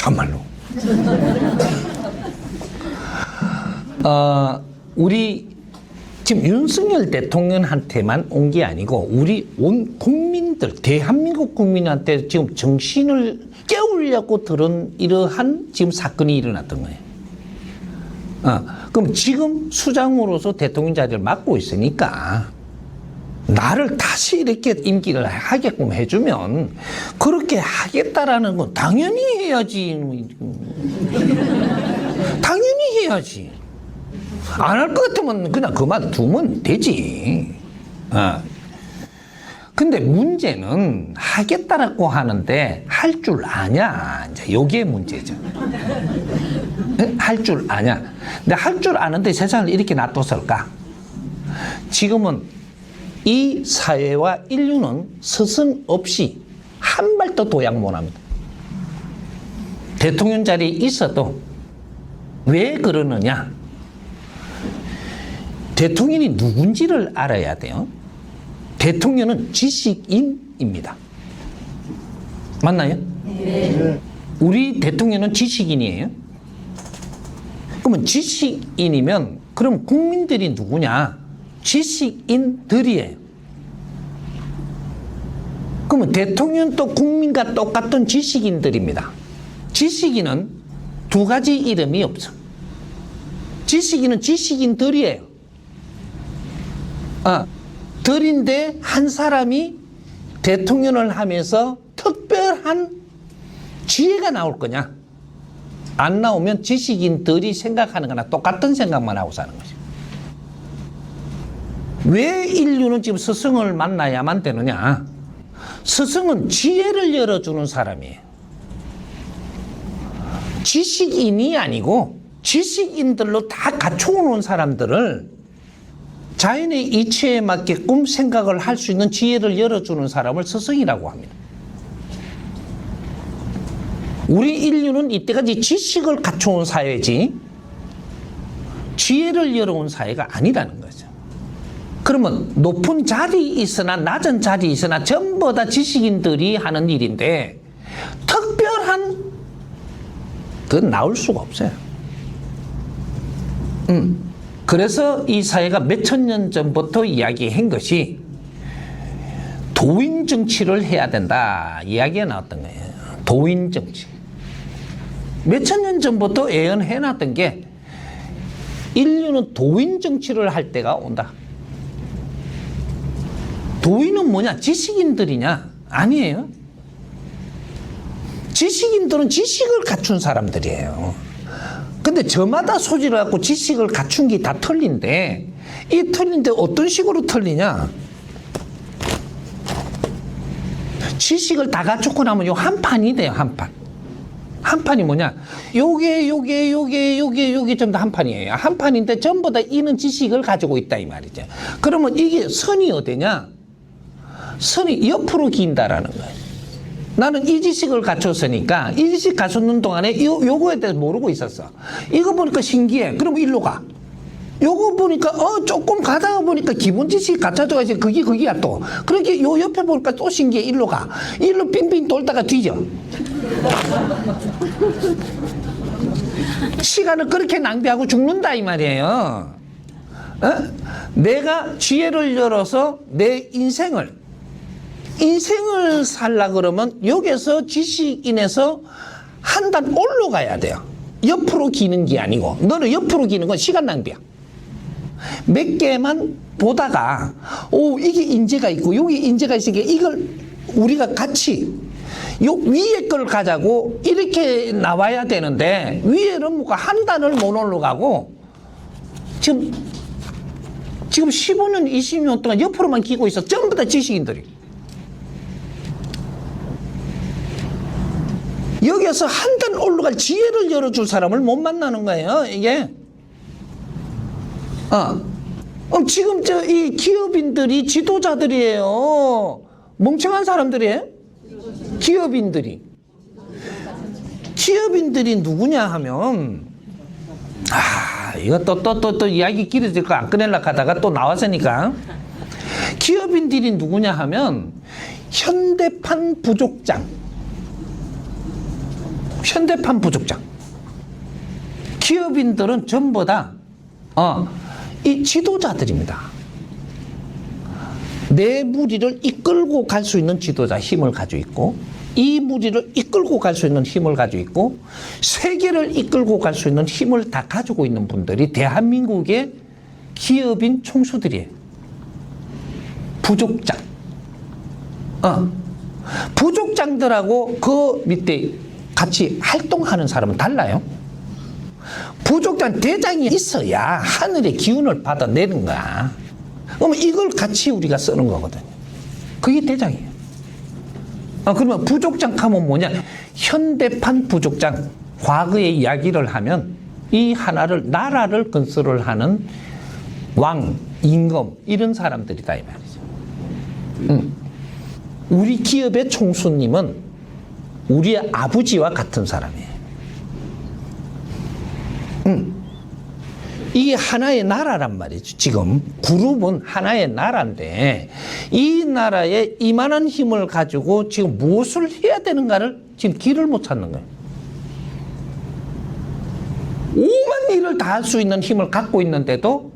참말로. 어, 우리 지금 윤석열 대통령한테만 온 게 아니고 우리 온 국민들 대한민국 국민한테 지금 정신을 깨우려고 들은 이러한 지금 사건이 일어났던 거예요. 어, 그럼 지금 수장으로서 대통령 자리를 맡고 있으니까 나를 다시 이렇게 임기를 하게끔 해주면 그렇게 하겠다라는 건 당연히 해야지. 당연히 해야지. 안 할 것 같으면 그냥 그만두면 되지. 어. 근데 문제는 하겠다라고 하는데 할 줄 아냐. 이제 요게 문제죠. 할 줄 아냐. 근데 할 줄 아는데 세상을 이렇게 놔뒀을까? 지금은 이 사회와 인류는 스승 없이 한 발도 도약 못 합니다. 대통령 자리에 있어도 왜 그러느냐? 대통령이 누군지를 알아야 돼요. 대통령은 지식인입니다. 맞나요? 우리 대통령은 지식인이에요. 그러면 지식인이면 그럼 국민들이 누구냐? 지식인들이에요. 그러면 대통령도 국민과 똑같은 지식인들입니다. 지식인은 두 가지 이름이 없어. 지식인은 지식인들이에요. 아, 들인데 한 사람이 대통령을 하면서 특별한 지혜가 나올 거냐? 안 나오면 지식인들이 생각하는 거나 똑같은 생각만 하고 사는 거죠. 왜 인류는 지금 스승을 만나야만 되느냐? 스승은 지혜를 열어주는 사람이에요. 지식인이 아니고 지식인들로 다 갖춰놓은 사람들을 자연의 이치에 맞게끔 생각을 할 수 있는 지혜를 열어주는 사람을 스승이라고 합니다. 우리 인류는 이때까지 지식을 갖춰온 사회지 지혜를 열어온 사회가 아니라는 거죠. 그러면 높은 자리 있으나 낮은 자리 있으나 전부 다 지식인들이 하는 일인데 특별한 그건 나올 수가 없어요. 음. 그래서 이 사회가 몇천 년 전부터 이야기한 것이 도인 정치를 해야 된다 이야기가 나왔던 거예요. 도인 정치. 몇천 년 전부터 예언해 놨던 게 인류는 도인 정치를 할 때가 온다. 도인은 뭐냐? 지식인들이냐? 아니에요. 지식인들은 지식을 갖춘 사람들이에요. 근데 저마다 소질을 갖고 지식을 갖춘 게 다 틀린데 이 틀린데 어떤 식으로 틀리냐? 지식을 다 갖추고 나면 요 한 판이 돼요, 한 판. 한 판이 뭐냐? 요게, 요게, 요게, 요게, 요게 전부 다 한 판이에요. 한 판인데 전부 다 이는 지식을 가지고 있다, 이 말이죠. 그러면 이게 선이 어디냐? 선이 옆으로 긴다라는 거예요. 나는 이 지식을 갖췄으니까 이 지식 갖췄는 동안에 요, 요거에 대해서 모르고 있었어. 이거 보니까 신기해. 그럼 일로 가. 요거 보니까 어 조금 가다가 보니까 기본 지식 갖춰져가 이제 그게 그게야 또 그렇게 요 옆에 보니까 또 신기해 일로 가 일로 빙빙 돌다가 뒤져 시간을 그렇게 낭비하고 죽는다 이 말이에요 어? 내가 지혜를 열어서 내 인생을 인생을 살라 그러면 여기서 지식인에서 한 단 올라가야 돼요. 옆으로 기는 게 아니고 너는 옆으로 기는 건 시간 낭비야. 몇 개만 보다가 오 이게 인재가 있고 여기 인재가 있으니까 이걸 우리가 같이 요 위에 걸 가자고 이렇게 나와야 되는데 위에는 뭐가 한 단을 못 올라가고 지금 지금 15년 20년 동안 옆으로만 기고 있어 전부 다 지식인들이 여기에서 한 단 올라갈 지혜를 열어줄 사람을 못 만나는 거예요, 이게. 어. 어, 지금 저 이 기업인들이 지도자들이에요. 멍청한 사람들이에요? 기업인들이. 기업인들이 누구냐 하면, 아, 이거 또, 또, 또, 또 이야기 길어질 거 안 꺼내려고 하다가 또 나왔으니까. 기업인들이 누구냐 하면, 현대판 부족장. 현대판 부족장. 기업인들은 전부 다, 어, 이 지도자들입니다. 내 무리를 이끌고 갈 수 있는 지도자 힘을 가지고 있고, 이 무리를 이끌고 갈 수 있는 힘을 가지고 있고, 세계를 이끌고 갈 수 있는 힘을 다 가지고 있는 분들이 대한민국의 기업인 총수들이에요. 부족장. 어. 부족장들하고 그 밑에 같이 활동하는 사람은 달라요. 부족장 대장이 있어야 하늘의 기운을 받아내는 거야. 그러면 이걸 같이 우리가 쓰는 거거든요. 그게 대장이에요. 아, 그러면 부족장 하면 뭐냐? 현대판 부족장. 과거의 이야기를 하면 이 하나를, 나라를 건설을 하는 왕, 임금, 이런 사람들이다, 이 말이죠. 음. 우리 기업의 총수님은 우리의 아버지와 같은 사람이에요. 음. 이게 하나의 나라란 말이죠. 지금 그룹은 하나의 나라인데 이 나라에 이만한 힘을 가지고 지금 무엇을 해야 되는가를 지금 길을 못 찾는 거예요. 오만 일을 다 할 수 있는 힘을 갖고 있는데도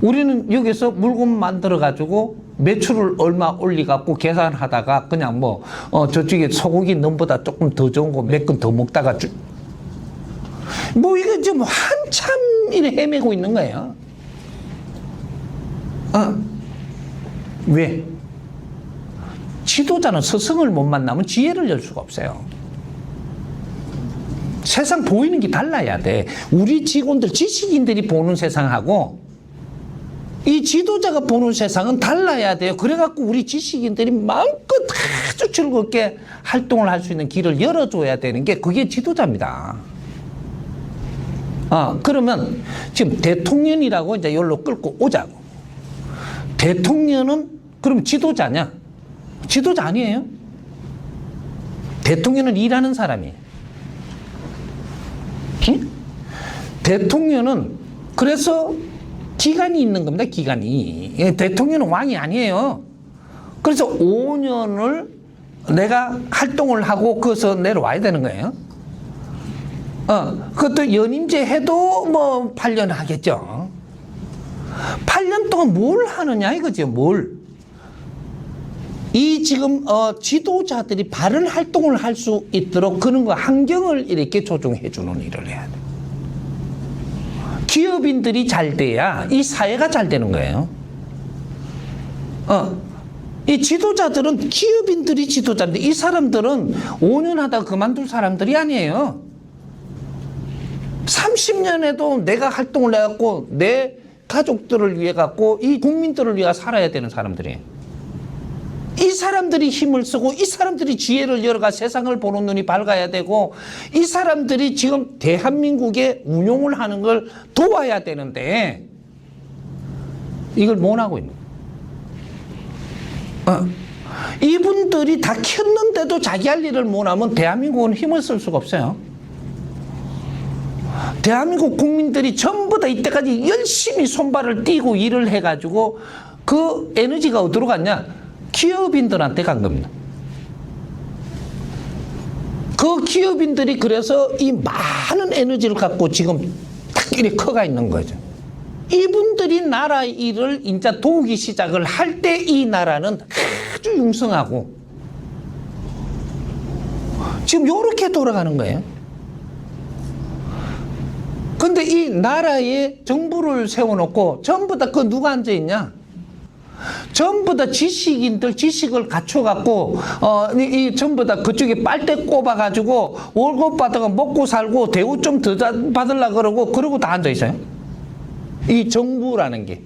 우리는 여기서 물건 만들어 가지고 매출을 얼마 올리 갖고 계산하다가 그냥 뭐 어, 저쪽에 소고기 넘보다 조금 더 좋은 거 몇 건 더 먹다가 주... 뭐 이거 지금 한참 이래 헤매고 있는 거예요. 어. 왜? 지도자는 스승을 못 만나면 지혜를 열 수가 없어요. 세상 보이는 게 달라야 돼. 우리 직원들, 지식인들이 보는 세상하고 이 지도자가 보는 세상은 달라야 돼요. 그래갖고 우리 지식인들이 마음껏 아주 즐겁게 활동을 할 수 있는 길을 열어줘야 되는 게 그게 지도자입니다. 아, 그러면 지금 대통령이라고 이제 여기로 끌고 오자고. 대통령은 그럼 지도자냐? 지도자 아니에요? 대통령은 일하는 사람이에요. 응? 대통령은 그래서 기간이 있는 겁니다. 기간이. 예, 대통령은 왕이 아니에요. 그래서 5년을 내가 활동을 하고 거기서 내려와야 되는 거예요. 어, 그것도 연임제 해도 뭐 8년 하겠죠. 8년 동안 뭘 하느냐 이거죠, 뭘. 이 지금 어, 지도자들이 바른 활동을 할 수 있도록 그런 거 환경을 이렇게 조정해 주는 일을 해야 돼. 기업인들이 잘 돼야 이 사회가 잘 되는 거예요. 어. 이 지도자들은 기업인들이 지도자인데 이 사람들은 5년 하다 그만둘 사람들이 아니에요. 30년에도 내가 활동을 해갖고 내 가족들을 위해 갖고 이 국민들을 위해 살아야 되는 사람들이에요. 이 사람들이 힘을 쓰고 이 사람들이 지혜를 열어가 세상을 보는 눈이 밝아야 되고 이 사람들이 지금 대한민국의 운용을 하는 걸 도와야 되는데 이걸 못 하고 있는 거예요. 어. 이분들이 다 켰는데도 자기 할 일을 못 하면 대한민국은 힘을 쓸 수가 없어요. 대한민국 국민들이 전부 다 이때까지 열심히 손발을 띄고 일을 해가지고 그 에너지가 어디로 갔냐? 기업인들한테 간 겁니다. 그 기업인들이 그래서 이 많은 에너지를 갖고 지금 딱 이렇게 커가 있는 거죠. 이분들이 나라 일을 이제 도우기 시작을 할 때 이 나라는 아주 융성하고 지금 이렇게 돌아가는 거예요. 근데 이 나라에 정부를 세워놓고 전부 다 그 누가 앉아 있냐? 전부 다 지식인들 지식을 갖춰갖고 어, 이, 이 전부 다 그쪽에 빨대 꼽아가지고 월급 받아가 먹고 살고 대우 좀 더 받으려 그러고 그러고 다 앉아 있어요. 이 정부라는 게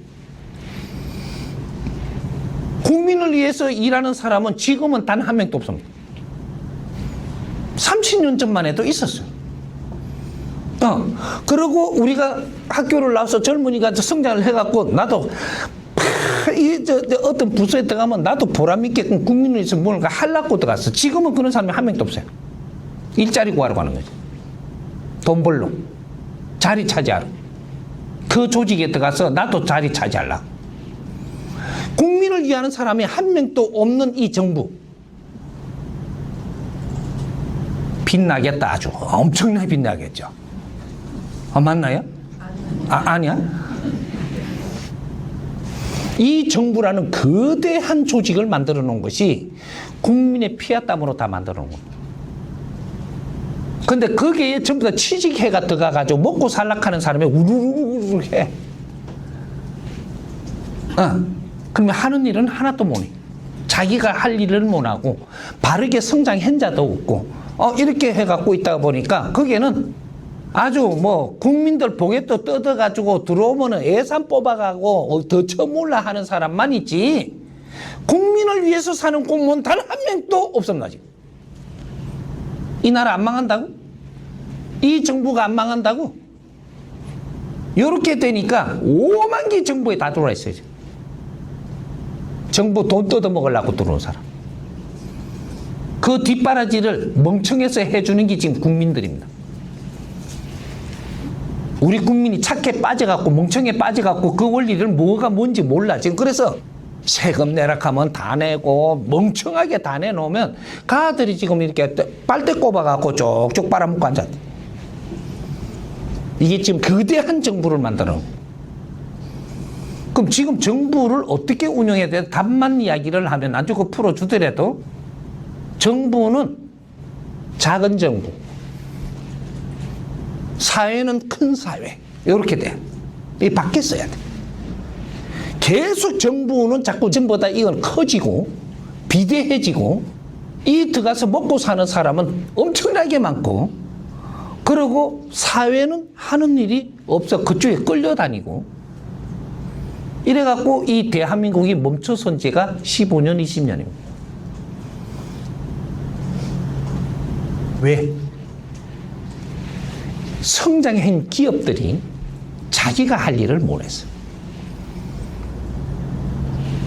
국민을 위해서 일하는 사람은 지금은 단 한 명도 없습니다. 30년 전만 해도 있었어요. 어, 그리고 우리가 학교를 나와서 젊은이가 성장을 해갖고 나도 이, 저, 저 어떤 부서에 들어가면 나도 보람 있게끔 국민을 위해서 뭔가 하려고 들어갔어. 지금은 그런 사람이 한 명도 없어요. 일자리 구하러 가는 거지. 돈 벌러. 자리 차지하러. 그 조직에 들어가서 나도 자리 차지하려고. 국민을 위하는 사람이 한 명도 없는 이 정부. 빛나겠다 아주 엄청나게 빛나겠죠. 어, 맞나요? 아, 아니야? 이 정부라는 거대한 조직을 만들어 놓은 것이 국민의 피와 땀으로 다 만들어 놓은 겁니다. 근데 거기에 전부 다 취직해가 들어가가지고 먹고 살락하는 사람이 우르르르 해. 어. 그러면 하는 일은 하나도 못해. 자기가 할 일을 못하고 바르게 성장한 자도 없고 어, 이렇게 해갖고 있다 보니까 거기에는 아주 뭐 국민들 복에 또 뜯어가지고 들어오면은 예산 뽑아가고 어, 더 처몰라 하는 사람만 있지 국민을 위해서 사는 공무원 단 한 명도 없습니다 지금. 이 나라 안 망한다고? 이 정부가 안 망한다고? 이렇게 되니까 5만 개 정부에 다 들어와 있어요. 지금. 정부 돈 뜯어 먹으려고 들어온 사람. 그 뒷바라지를 멍청해서 해주는 게 지금 국민들입니다. 우리 국민이 착해 빠져갖고 멍청해 빠져갖고 그 원리를 뭐가 뭔지 몰라. 지금 그래서 세금 내락하면 다 내고 멍청하게 다 내놓으면 가들이 지금 이렇게 빨대 꼽아갖고 쪽쪽 빨아먹고 앉았. 이게 지금 거대한 정부를 만들어. 그럼 지금 정부를 어떻게 운영해야 돼? 답만 이야기를 하면 아주 그 풀어주더라도 정부는 작은 정부, 사회는 큰 사회 이렇게 돼. 이 바뀌었어야 돼. 계속 정부는 자꾸 전보다 이건 커지고 비대해지고 이 들어가서 먹고 사는 사람은 엄청나게 많고 그리고 사회는 하는 일이 없어 그쪽에 끌려다니고 이래갖고 이 대한민국이 멈춰선 지가 15년, 20년입니다. 왜? 성장한 기업들이 자기가 할 일을 못 했어.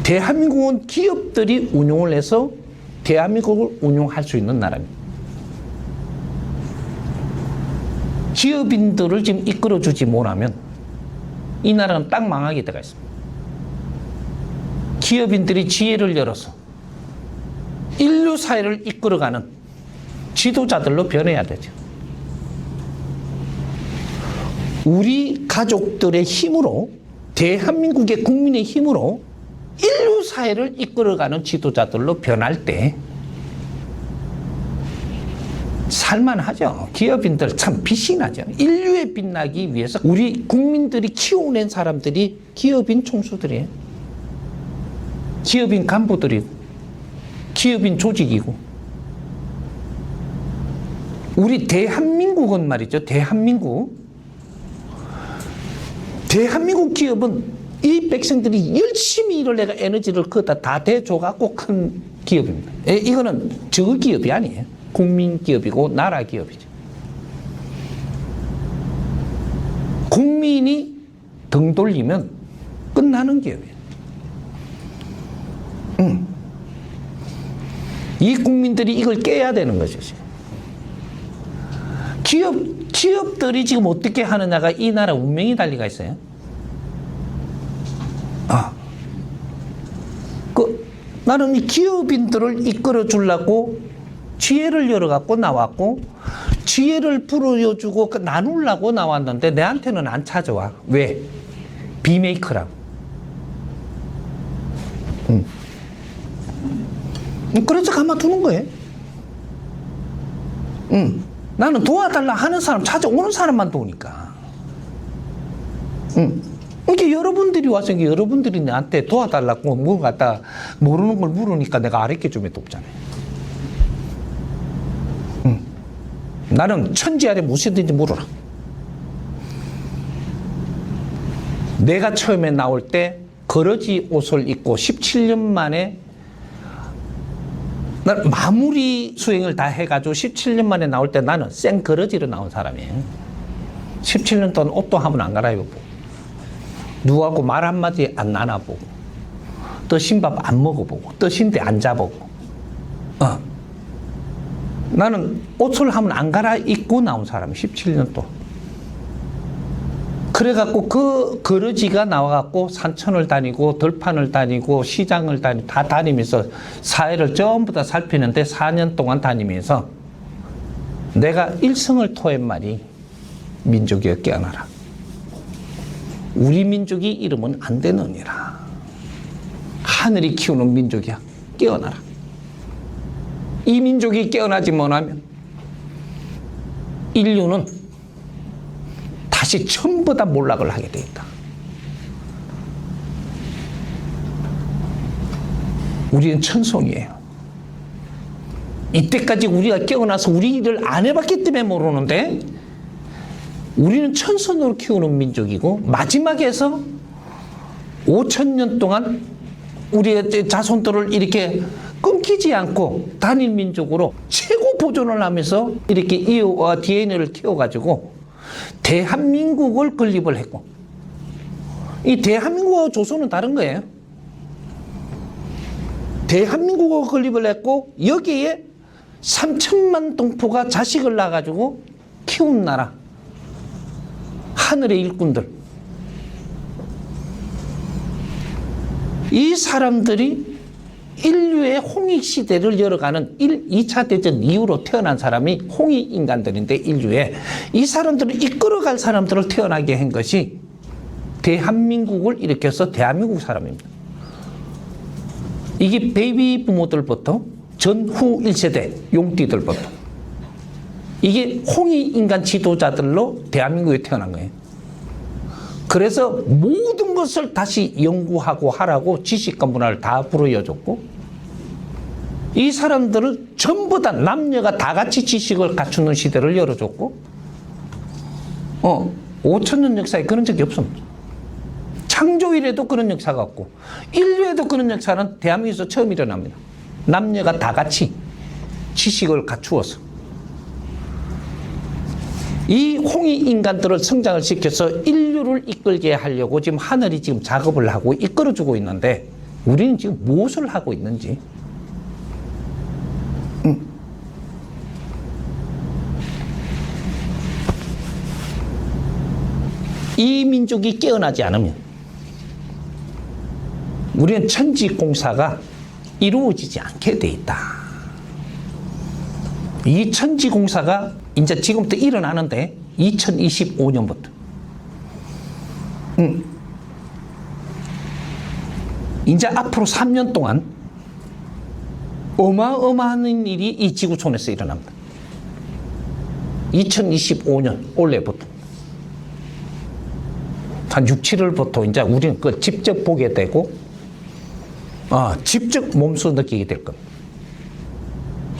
대한민국은 기업들이 운용을 해서 대한민국을 운용할 수 있는 나라입니다. 기업인들을 지금 이끌어주지 못하면 이 나라는 딱 망하게 되가 있습니다. 기업인들이 지혜를 열어서 인류 사회를 이끌어가는 지도자들로 변해야 되죠. 우리 가족들의 힘으로 대한민국의 국민의 힘으로 인류 사회를 이끌어가는 지도자들로 변할 때 살만하죠. 기업인들 참 빛이 나죠. 인류에 빛나기 위해서 우리 국민들이 키워낸 사람들이 기업인 총수들이에요. 기업인 간부들이고, 기업인 조직이고. 우리 대한민국은 말이죠. 대한민국. 대한민국 기업은 이 백성들이 열심히 일을 내가 에너지를 거기다 다 대줘갖고 큰 기업입니다. 에, 이거는 저 기업이 아니에요. 국민 기업이고 나라 기업이죠. 국민이 등 돌리면 끝나는 기업이에요. 응. 이 국민들이 이걸 깨야 되는. 지금. 기업, 기업들이 지금 어떻게 하느냐가 이 나라 운명이 달리가 있어요. 아. 그, 나는 이 기업인들을 이끌어 주려고 지혜를 열어갖고 나왔고, 지혜를 불어주고 그 나누려고 나왔는데 내한테는 안 찾아와. 왜? 비메이커라고. 응. 그래서 가만두는 거예요. 응. 나는 도와달라 하는 사람 찾아오는 사람만 도우니까. 응. 이게 여러분들이 와서 이게 여러분들이 나한테 도와달라고 뭐 갖다 모르는 걸 물으니까 내가 아랫게 좀. 응. 나는 천지 아래 무엇이든지 물어라. 내가 처음에 나올 때 거러지 옷을 입고 17년 만에 난 마무리 수행을 다 해가지고 17년 만에 나올 때 나는 생 거러지로 나온 사람이에요. 17년 동안 옷도 한번 안 갈아입어보고, 누구하고 말 한마디 안 나눠보고, 떠신 밥 안 먹어보고, 떠신 데 안 자보고, 어. 나는 옷을 한번 안 갈아입고 나온 사람, 17년 동안. 그래갖고 그 거러지가 나와갖고 산천을 다니고 들판을 다니고 시장을 다니고 다 다니면서 사회를 전부 다 살피는데 4년 동안 다니면서 내가 일성을 토한 말이 민족이여 깨어나라. 우리 민족이 이러면 안 되느니라. 하늘이 키우는 민족이야. 깨어나라. 이 민족이 깨어나지 못하면 인류는 다시 전부 다 몰락을 하게 돼 있다. 우리는 천성이에요. 이때까지 우리가 깨어나서 우리 일을 안 해봤기 때문에 모르는데 우리는 천선으로 키우는 민족이고 마지막에서 5천 년 동안 우리의 자손들을 이렇게 끊기지 않고 단일 민족으로 최고 보존을 하면서 이렇게 이어와 DNA를 키워가지고 대한민국을 건립을 했고 이 대한민국하고 조선은 다른 거예요. 대한민국을 건립을 했고 여기에 3천만 동포가 자식을 낳아가지고 키운 나라 하늘의 일꾼들 이 사람들이 인류의 홍익 시대를 열어가는 1, 2차 대전 이후로 태어난 사람이 홍익 인간들인데 인류에 이 사람들을 이끌어갈 사람들을 태어나게 한 것이 대한민국을 일으켜서 대한민국 사람입니다. 이게 베이비 부모들부터 전후 1세대 용띠들부터 이게 홍익 인간 지도자들로 대한민국에 태어난 거예요. 그래서 모든 것을 다시 연구하고 하라고 지식과 문화를 다 불어여줬고 이 사람들을 전부 다 남녀가 다 같이 지식을 갖추는 시대를 열어줬고 어 5천 년 역사에 그런 적이 없습니다. 창조일에도 그런 역사가 없고 인류에도 그런 역사는 대한민국에서 처음 일어납니다. 남녀가 다 같이 지식을 갖추어서 이 홍이 인간들을 성장을 시켜서 인류를 이끌게 하려고 지금 하늘이 지금 작업을 하고 이끌어주고 있는데 우리는 지금 무엇을 하고 있는지 음. 이 민족이 깨어나지 않으면 우리는 천지공사가 이루어지지 않게 돼 있다. 이 천지공사가 이제 지금부터 일어나는데 2025년부터. 음. 이제 앞으로 3년 동안 어마어마한 일이 이 지구촌에서 일어납니다. 2025년 올해부터 한 6, 7월부터 이제 우리는 그걸 직접 보게 되고 아, 직접 몸소 느끼게 될 겁니다.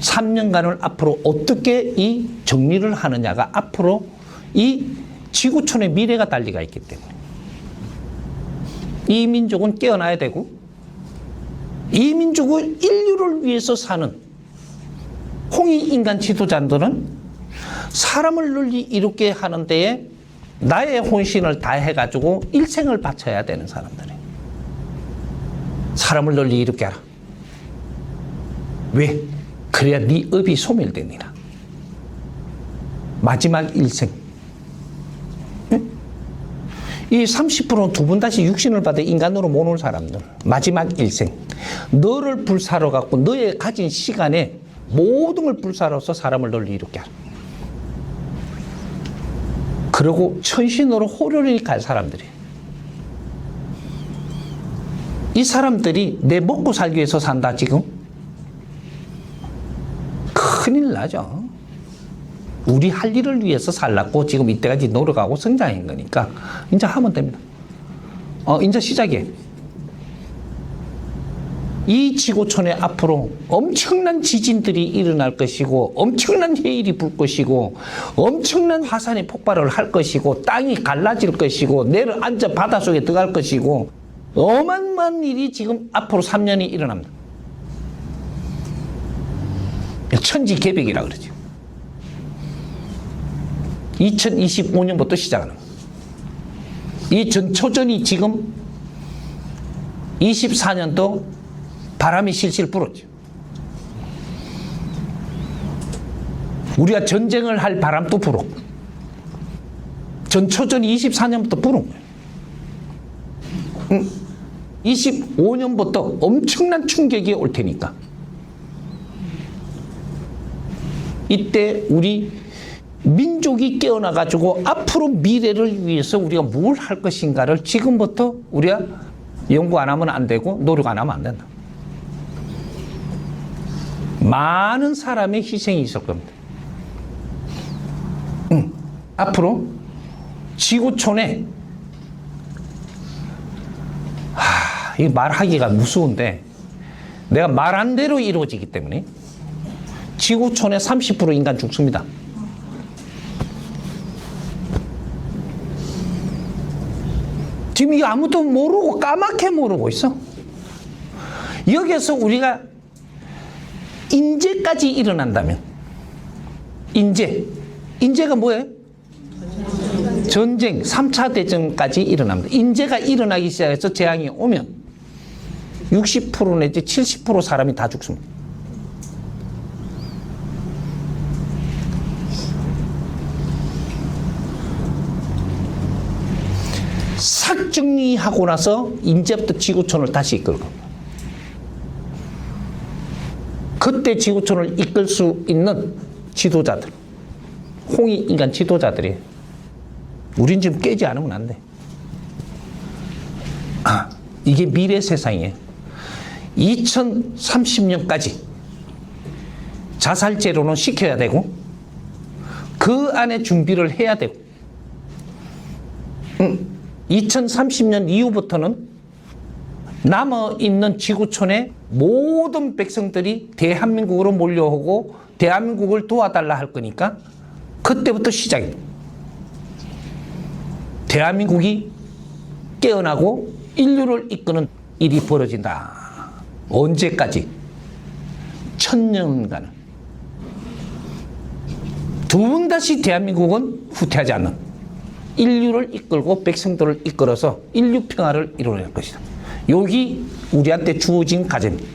3년간을 앞으로 어떻게 이 정리를 하느냐가 앞으로 이 지구촌의 미래가 달리가 있기 때문에 이 민족은 깨어나야 되고 이 민족은 인류를 위해서 사는 홍이 인간 지도자들은 사람을 널리 이롭게 하는 데에 나의 혼신을 다해가지고 일생을 바쳐야 되는 사람들이에요. 사람을 널리 이롭게 하라. 왜? 그래야 네 업이 소멸되니라. 마지막 일생. 응? 이 30%는 두 번 다시 육신을 받아 인간으로 모는 사람들. 마지막 일생. 너를 불사로 갖고 너의 가진 시간에 모든 걸 불사로서 사람을 널리 이롭게 하라. 그리고 천신으로 호련히 갈 사람들이. 이 사람들이 내 먹고 살기 위해서 산다, 지금? 큰일 나죠. 우리 할 일을 위해서 살랐고 지금 이때까지 노력하고 성장한 거니까 이제 하면 됩니다. 어, 이제 시작이에요. 이 지구촌에 앞으로 엄청난 지진들이 일어날 것이고 엄청난 해일이 불 것이고 엄청난 화산이 폭발을 할 것이고 땅이 갈라질 것이고 내려앉아 바닷속에 들어갈 것이고 어마어마한 일이 지금 앞으로 3년이 일어납니다. 천지개벽이라 그러죠. 2025년부터 시작하는. 이 전초전이 지금 24년도 바람이 실실 불었죠. 우리가 전쟁을 할 바람도 불었고, 전초전이 24년부터 부는 거예요. 음, 25년부터 엄청난 충격이 올 테니까. 이때 우리 민족이 깨어나가지고 앞으로 미래를 위해서 우리가 뭘 할 것인가를 지금부터 우리가 연구 안 하면 안 되고 노력 안 하면 안 된다. 많은 사람의 희생이 있을 겁니다. 응. 앞으로 지구촌에 하, 이 말하기가 무서운데 내가 말한 대로 이루어지기 때문에 지구촌의 30% 인간 죽습니다. 지금 이거 아무도 모르고 까맣게 모르고 있어. 여기서 우리가 인재까지 일어난다면 인재 인재가 뭐예요? 전쟁 3차 대전까지 일어납니다. 인재가 일어나기 시작해서 재앙이 오면 60% 내지 70% 사람이 다 죽습니다. 싹 정리하고 나서 이제부터 지구촌을 다시 이끌 겁니다. 그때 지구촌을 이끌 수 있는 지도자들, 홍익 인간 지도자들이 우린 지금 깨지 않으면 안 돼. 아, 이게 미래 세상이에요. 2030년까지 자살제로는 시켜야 되고 그 안에 준비를 해야 되고 2030년 이후부터는 남아 있는 지구촌의 모든 백성들이 대한민국으로 몰려오고 대한민국을 도와달라 할 거니까 그때부터 시작입니다. 대한민국이 깨어나고 인류를 이끄는 일이 벌어진다. 언제까지? 천년간은. 두번 다시 대한민국은 후퇴하지 않는 인류를 이끌고 백성들을 이끌어서 인류 평화를 이루어낼 것이다. 여기 우리한테 주어진 과제입니다.